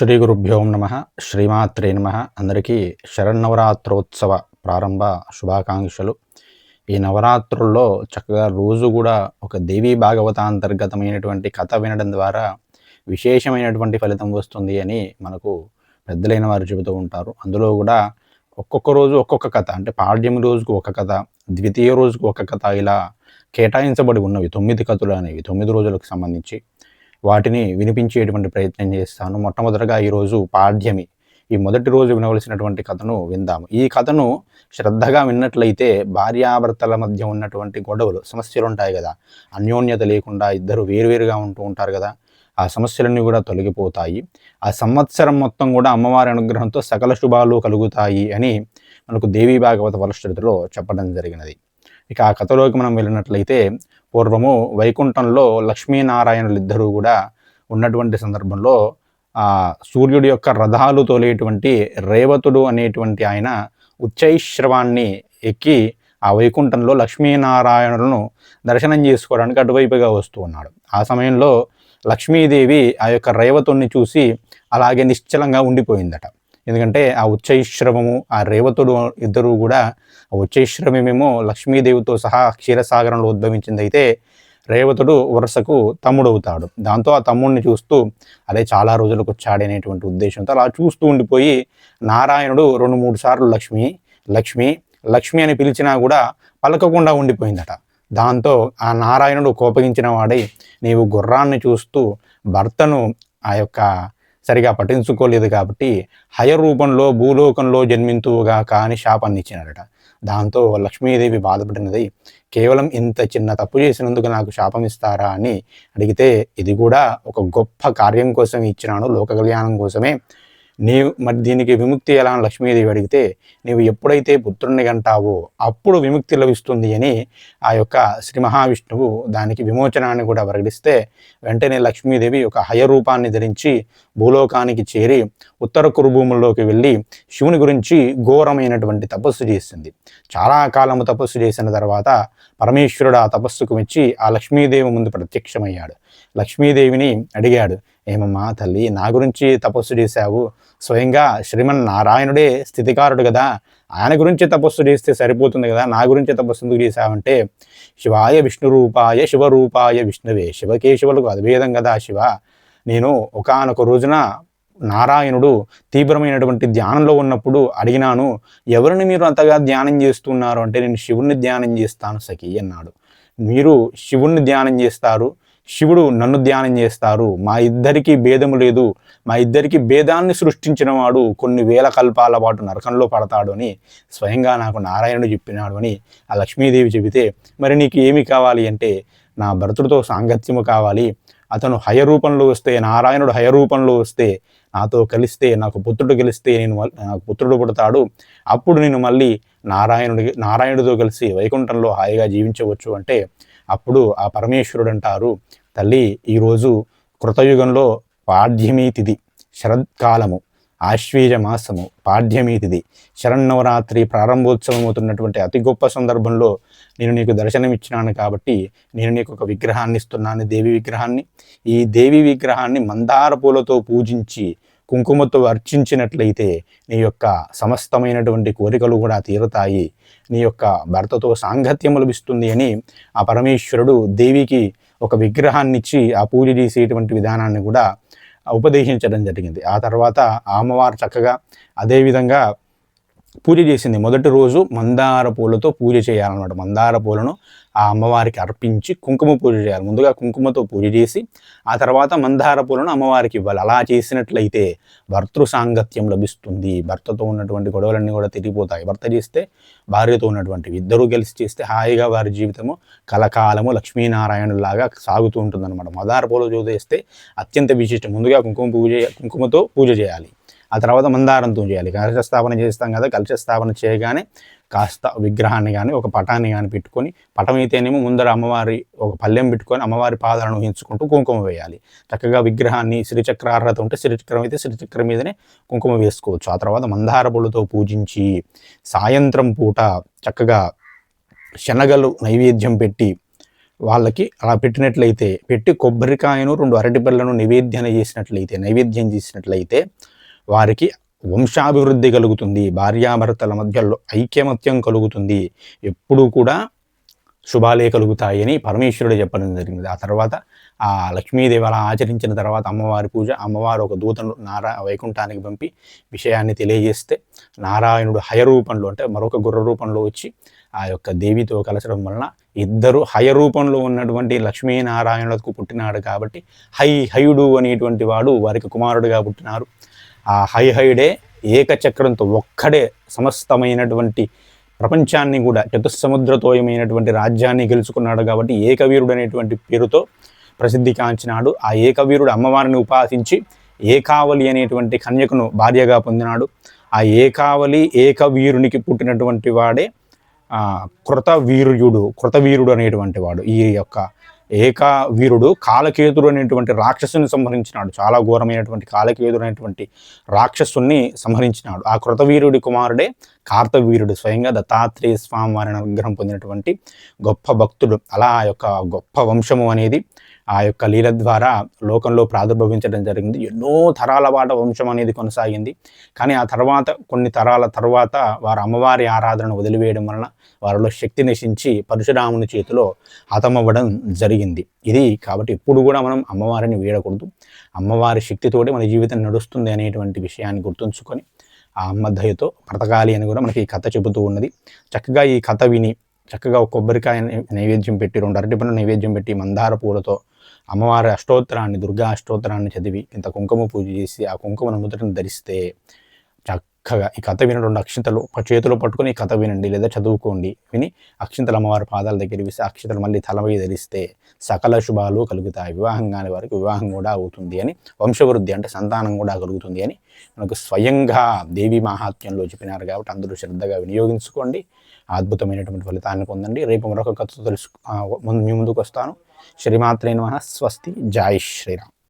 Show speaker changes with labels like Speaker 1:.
Speaker 1: శ్రీ గురుభ్యోం నమ. శ్రీమాత్రే నమ. అందరికీ శరన్నవరాత్రోత్సవ ప్రారంభ శుభాకాంక్షలు. ఈ నవరాత్రుల్లో చక్కగా రోజు కూడా ఒక దేవీ భాగవతాంతర్గతమైనటువంటి కథ వినడం ద్వారా విశేషమైనటువంటి ఫలితం వస్తుంది అని మనకు పెద్దలైన వారు చెబుతూ ఉంటారు. అందులో కూడా ఒక్కొక్క రోజు ఒక్కొక్క కథ అంటే పాడ్యం రోజుకు ఒక కథ ద్వితీయ రోజుకు ఒక కథ ఇలా కేటాయించబడి ఉన్నవి. తొమ్మిది కథలు అనేవి తొమ్మిది రోజులకు సంబంధించి. వాటిని వినిపించేటువంటి ప్రయత్నం చేస్తాను. మొట్టమొదటగా ఈరోజు పాడ్యమి. ఈ మొదటి రోజు వినవలసినటువంటి కథను విందాము. ఈ కథను శ్రద్ధగా విన్నట్లయితే భార్యాభర్తల మధ్య ఉన్నటువంటి గొడవలు సమస్యలు ఉంటాయి కదా. అన్యోన్యత లేకుండా ఇద్దరు వేరువేరుగా ఉంటూ ఉంటారు కదా. ఆ సమస్యలన్నీ కూడా తొలగిపోతాయి. ఆ సంవత్సరం మొత్తం కూడా అమ్మవారి అనుగ్రహంతో సకల శుభాలు కలుగుతాయి అని మనకు దేవీ భాగవత వలశ్రుతిలో చెప్పడం జరిగినది. ఇక ఆ కథలోకి మనం వెళ్ళినట్లయితే పూర్వము వైకుంఠంలో లక్ష్మీనారాయణులు ఇద్దరూ కూడా ఉన్నటువంటి సందర్భంలో ఆ సూర్యుడి యొక్క రథాలు తోలేటువంటి రేవతుడు అనేటువంటి ఆయన ఉచ్చైశ్రవాన్ని ఎక్కి ఆ వైకుంఠంలో లక్ష్మీనారాయణులను దర్శనం చేసుకోవడానికి అటువైపుగా వస్తూ ఉన్నాడు. ఆ సమయంలో లక్ష్మీదేవి ఆ యొక్క రేవతుణ్ణి చూసి అలాగే నిశ్చలంగా ఉండిపోయిందట. ఎందుకంటే ఆ ఉచ్చైశ్రవము ఆ రేవతుడు ఇద్దరు కూడా ఆ ఉచ్చైశ్రవమేమో లక్ష్మీదేవితో సహా క్షీరసాగరంలో ఉద్భవించింది అయితే రేవతుడు వరుసకు తమ్ముడవుతాడు. దాంతో ఆ తమ్ముడిని చూస్తూ అదే చాలా రోజులకు వచ్చాడనేటువంటి ఉద్దేశంతో అలా చూస్తూ ఉండిపోయి నారాయణుడు రెండు మూడు సార్లు లక్ష్మి లక్ష్మి లక్ష్మి అని పిలిచినా కూడా పలకకుండా ఉండిపోయిందట. దాంతో ఆ నారాయణుడు కోపగించిన వాడై నీవు గుర్రాన్ని చూస్తూ భర్తను ఆ యొక్క సరిగా పఠించుకోలేదు కాబట్టి హయ రూపంలో భూలోకంలో జన్మింతువుగా కాని శాపాన్ని ఇచ్చినాడట దాంతో లక్ష్మీదేవి బాధపడినది కేవలం ఇంత చిన్న తప్పు చేసినందుకు నాకు శాపం ఇస్తారా? అని అడిగితే ఇది కూడా ఒక గొప్ప కార్యం కోసం ఇచ్చినాను లోక కళ్యాణం కోసమే. నీవు మరి దీనికి విముక్తి ఎలా అని లక్ష్మీదేవి అడిగితే నీవు ఎప్పుడైతే పుత్రుణ్ణి అంటావో అప్పుడు విముక్తి లభిస్తుంది అని ఆ యొక్క శ్రీ మహావిష్ణువు దానికి విమోచనాన్ని కూడా ప్రకటిస్తే వెంటనే లక్ష్మీదేవి ఒక హయరూపాన్ని ధరించి భూలోకానికి చేరి ఉత్తర కురుభూముల్లోకి వెళ్ళి శివుని గురించి ఘోరమైనటువంటి తపస్సు చేసింది. చాలా కాలము తపస్సు చేసిన తర్వాత పరమేశ్వరుడు ఆ తపస్సుకు మెచ్చి ఆ లక్ష్మీదేవి ముందు ప్రత్యక్షమయ్యాడు. లక్ష్మీదేవిని అడిగాడు. ఏమమ్మా తల్లి నా గురించి తపస్సు చేశావు. స్వయంగా శ్రీమన్ నారాయణుడే స్థితికారుడు కదా. ఆయన గురించి తపస్సు చేస్తే సరిపోతుంది కదా. నా గురించి తపస్సు ఎందుకు చేశావంటే శివాయ విష్ణు రూపాయ శివరూపాయ విష్ణువే శివకేశవులకు అద్భేదం కదా శివ. నేను ఒకానొక రోజున నారాయణుడు తీవ్రమైనటువంటి ధ్యానంలో ఉన్నప్పుడు అడిగినాను ఎవరిని మీరు అంతగా ధ్యానం చేస్తున్నారు? అంటే నేను శివుణ్ణి ధ్యానం చేస్తాను సఖి అన్నాడు. మీరు శివుణ్ణి ధ్యానం చేస్తారు? శివుడు నన్ను ధ్యానం చేస్తారు. మా ఇద్దరికీ భేదము లేదు. మా ఇద్దరికి భేదాన్ని సృష్టించిన వాడు కొన్ని వేల కల్పాల పాటు నరకంలో పడతాడు అని స్వయంగా నాకు నారాయణుడు చెప్పినాడు అని ఆ లక్ష్మీదేవి చెబితే మరి నీకు ఏమి కావాలి అంటే నా భరతుడితో సాంగత్యము కావాలి. అతను హయ రూపంలో వస్తే నారాయణుడు హయ రూపంలో వస్తే నాతో కలిస్తే నాకు పుత్రుడు కలిస్తే నేను నాకు పుత్రుడు పుడతాడు. అప్పుడు నేను మళ్ళీ నారాయణుడి నారాయణుడితో కలిసి వైకుంఠంలో హాయిగా జీవించవచ్చు అంటే అప్పుడు ఆ పరమేశ్వరుడు అంటారు తల్లి ఈరోజు కృతయుగంలో పాడ్యమీ తిథి శరత్కాలము ఆశ్వీజ మాసము పాడ్యమీ తిథి శరన్నవరాత్రి ప్రారంభోత్సవం అవుతున్నటువంటి అతి గొప్ప సందర్భంలో నేను నీకు దర్శనమిచ్చినాను కాబట్టి నేను నీకు ఒక విగ్రహాన్ని ఇస్తున్నాను దేవి విగ్రహాన్ని. ఈ దేవి విగ్రహాన్ని మందార పూలతో పూజించి కుంకుమతో అర్చించినట్లయితే నీ యొక్క సమస్తమైనటువంటి కోరికలు కూడా తీరుతాయి. నీ యొక్క భర్తతో సాంగత్యం లభిస్తుంది అని ఆ పరమేశ్వరుడు దేవికి ఒక విగ్రహాన్ని ఇచ్చి ఆ పూజ చేసేటువంటి విధానాన్ని కూడా ఉపదేశించడం జరిగింది. ఆ తర్వాత ఆ అమ్మవారు చక్కగా అదేవిధంగా పూజ చేసింది. మొదటి రోజు మందార పూలతో పూజ చేయాలన్నమాట. మందార పూలను ఆ అమ్మవారికి అర్పించి కుంకుమ పూజ చేయాలి. ముందుగా కుంకుమతో పూజ చేసి ఆ తర్వాత మందార పూలను అమ్మవారికి ఇవ్వాలి. అలా చేసినట్లయితే భర్తృ సాంగత్యం లభిస్తుంది. భర్తతో ఉన్నటువంటి గొడవలన్నీ కూడా తిరిగిపోతాయి. భర్త చేస్తే భార్యతో ఉన్నటువంటివి. ఇద్దరూ కలిసి చేస్తే హాయిగా వారి జీవితము కలకాలము లక్ష్మీనారాయణులాగా సాగుతూ ఉంటుందన్నమాట. మందార పూలు చూసేస్తే అత్యంత విశిష్టం. ముందుగా కుంకుమ పూజ కుంకుమతో పూజ చేయాలి. ఆ తర్వాత మందారంతో చేయాలి కలశ స్థాపన చేస్తాం కదా కలశ స్థాపన చేయగానే కాస్త విగ్రహాన్ని కానీ ఒక పటాన్ని కానీ పెట్టుకొని పటం అయితేనేమో ముందర అమ్మవారి ఒక పల్లెం పెట్టుకొని అమ్మవారి పాదాలను ఊహించుకుంటూ కుంకుమ వేయాలి. చక్కగా విగ్రహాన్ని శ్రీచక్ర అర్హత ఉంటే శ్రీచక్రం అయితే శ్రీచక్రం మీదనే కుంకుమ వేసుకోవచ్చు. ఆ తర్వాత మందార పూలతో పూజించి సాయంత్రం పూట చక్కగా శనగలు నైవేద్యం పెట్టి వాళ్ళకి అలా పెట్టినట్లయితే పెట్టి కొబ్బరికాయను రెండు అరటి పళ్ళను నివేద్యం చేసినట్లయితే నైవేద్యం చేసినట్లయితే వారికి వంశాభివృద్ధి కలుగుతుంది భార్యాభర్తల మధ్యలో ఐక్యమత్యం కలుగుతుంది. ఎప్పుడూ కూడా శుభాలే కలుగుతాయని పరమేశ్వరుడు చెప్పడం జరిగింది. ఆ తర్వాత ఆ లక్ష్మీదేవి అలా ఆచరించిన తర్వాత అమ్మవారి పూజ అమ్మవారు ఒక దూతను నారా వైకుంఠానికి పంపి విషయాన్ని తెలియజేస్తే నారాయణుడు హయ రూపంలో అంటే మరొక గుర్ర రూపంలో వచ్చి ఆ యొక్క దేవితో కలచడం వలన ఇద్దరు హయ రూపంలో ఉన్నటువంటి లక్ష్మీనారాయణులకు పుట్టినాడు కాబట్టి హై హయుడు అనేటువంటి వాడు వారికి కుమారుడుగా పుట్టినారు. ఆ హై ఏకచక్రంతో ఒక్కడే సమస్తమైనటువంటి ప్రపంచాన్ని కూడా చతుస్సముద్రతోయమైనటువంటి రాజ్యాన్ని గెలుచుకున్నాడు కాబట్టి ఏకవీరుడు అనేటువంటి పేరుతో ప్రసిద్ధి కాంచినాడు. ఆ ఏకవీరుడు అమ్మవారిని ఉపాసించి ఏకావలి అనేటువంటి కన్యకును భార్యగా పొందినాడు. ఆ ఏకావలి ఏకవీరునికి పుట్టినటువంటి వాడే కృతవీర్యుడు కృతవీరుడు అనేటువంటి వాడు. ఈ యొక్క ఏక వీరుడు కాలకేతుడు అనేటువంటి రాక్షసుని సంహరించినాడు. చాలా ఘోరమైనటువంటి కాలకేతుడు అనేటువంటి రాక్షసుని సంహరించినాడు. ఆ కృతవీరుడి కుమారుడే కార్తవీరుడు స్వయంగా దత్తాత్రేయ స్వామి వారి అనుగ్రహం పొందినటువంటి గొప్ప భక్తుడు. అలా ఆ యొక్క గొప్ప వంశము అనేది ఆ యొక్క లీల ద్వారా లోకంలో ప్రాదుర్భవించడం జరిగింది. ఎన్నో తరాల పాట వంశం అనేది కొనసాగింది. కానీ ఆ తర్వాత కొన్ని తరాల తర్వాత వారు అమ్మవారి ఆరాధనను వదిలివేయడం వలన వారిలో శక్తి నశించి పరశురాముని చేతిలో హతమవ్వడం జరిగింది. ఇది కాబట్టి ఎప్పుడు కూడా మనం అమ్మవారిని వీడకూడదు. అమ్మవారి శక్తితోటి మన జీవితం నడుస్తుంది అనేటువంటి విషయాన్ని గుర్తుంచుకొని ఆ అమ్మ దయతో బ్రతకాలి అని కూడా మనకి ఈ కథ చెబుతూ ఉన్నది. చక్కగా ఈ కథ విని చక్కగా కొబ్బరికాయ నైవేద్యం పెట్టి రెండు అరటి నైవేద్యం పెట్టి మందార పూలతో అమ్మవారి అష్టోత్తరాన్ని దుర్గా అష్టోత్తరాన్ని చదివి ఇంత కుంకుమ పూజ చేసి ఆ కుంకుమను ముద్రను ధరిస్తే చక్కగా ఈ కథ విన రెండు అక్షింతలు చేతిలో పట్టుకొని ఈ కథ వినండి లేదా చదువుకోండి. విని అక్షింతలు అమ్మవారి పాదాల దగ్గర వేసి అక్షింతలు మళ్ళీ తలవై ధరిస్తే సకల శుభాలు కలుగుతాయి. వివాహం కాని వారికి వివాహం కూడా అవుతుంది అని వంశవృద్ధి అంటే సంతానం కూడా కలుగుతుంది అని మనకు స్వయంగా దేవి మహాత్మ్యంలో చెప్పినారు కాబట్టి అందరూ శ్రద్ధగా వినియోగించుకోండి. అద్భుతమైనటువంటి ఫలితాన్ని పొందండి. రేపు మరొక కథ తెలుసు ముందు మీ ముందుకు వస్తాను. శ్రీమాత్రే నమ. స్వస్తి. జాయ్ శ్రీరామ్.